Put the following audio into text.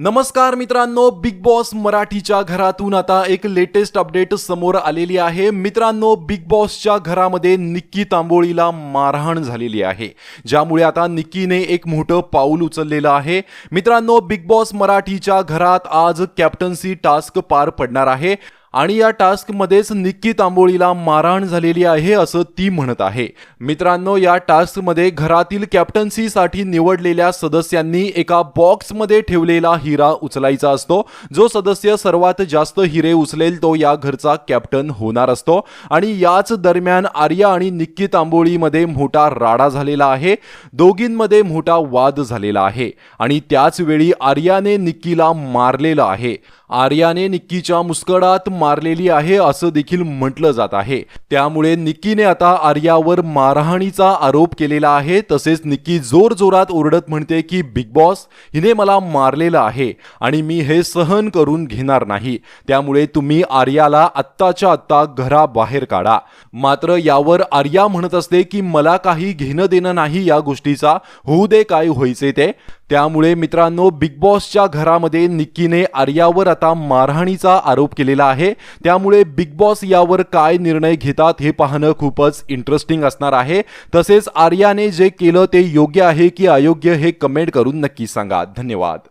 नमस्कार मित्रांनो big boss मराठीच्या घरातून आता एक लेटेस्ट अपडेट समोर आलेली आहे. मित्रांनो बिग बॉसच्या घरामध्ये निक्की तांबोळीला मारहाण झालेली आहे. ज्यामुळे आता निक्कीने एक मोठं पाऊल उचललेलं आहे. मित्रांनो बिग बॉस मराठीच्या घरात आज कॅप्टन्सी टास्क पार पडणार आहे. आणि या टास्कमध्येच निक्की तांबोळीला मारहाण झालेली आहे असं ती म्हणत आहे. मित्रांनो या टास्कमध्ये घरातील कॅप्टन्सीसाठी निवडलेल्या सदस्यांनी एका बॉक्समध्ये ठेवलेला हिरा उचलायचा असतो. जो सदस्य सर्वात जास्त हिरे उचलेल तो या घरचा कॅप्टन होणार असतो. आणि याच दरम्यान आर्या आणि निक्की तांबोळीमध्ये मोठा राडा झालेला आहे. दोघींमध्ये मोठा वाद झालेला आहे. आणि त्याच वेळी आर्याने निक्कीला मारलेलं आहे. आर्याने निक्कीच्या मुस्कडात मारलेली आहे असं देखील म्हटलं जात आहे. त्यामुळे निक्कीने आता आर्यावर मारहाणीचा आरोप केलेला आहे. तसेच निक्की जोर जोरात ओरडत म्हणते की बिग बॉस हिने मला मारलेलं आहे आणि मी हे सहन करून घेणार नाही. त्यामुळे तुम्ही आर्याला आत्ताच्या आत्ता घराबाहेर काढा. मात्र यावर आर्या म्हणत असते की मला काही घेणं देणं नाही या गोष्टीचा. होऊ दे काय व्हायचे ते. त्यामुळे मित्रांनो बिग बॉसच्या घरामध्ये निक्कीने आर्यावर आता मारहाणीचा आरोप केलेला आहे. त्यामुळे बिग बॉस यावर काय निर्णय घेतात हे पाहणं खूपच इंटरेस्टिंग असणार आहे. तसेच आर्याने जे केलं ते योग्य आहे की अयोग्य हे कमेंट करून नक्की सांगा. धन्यवाद.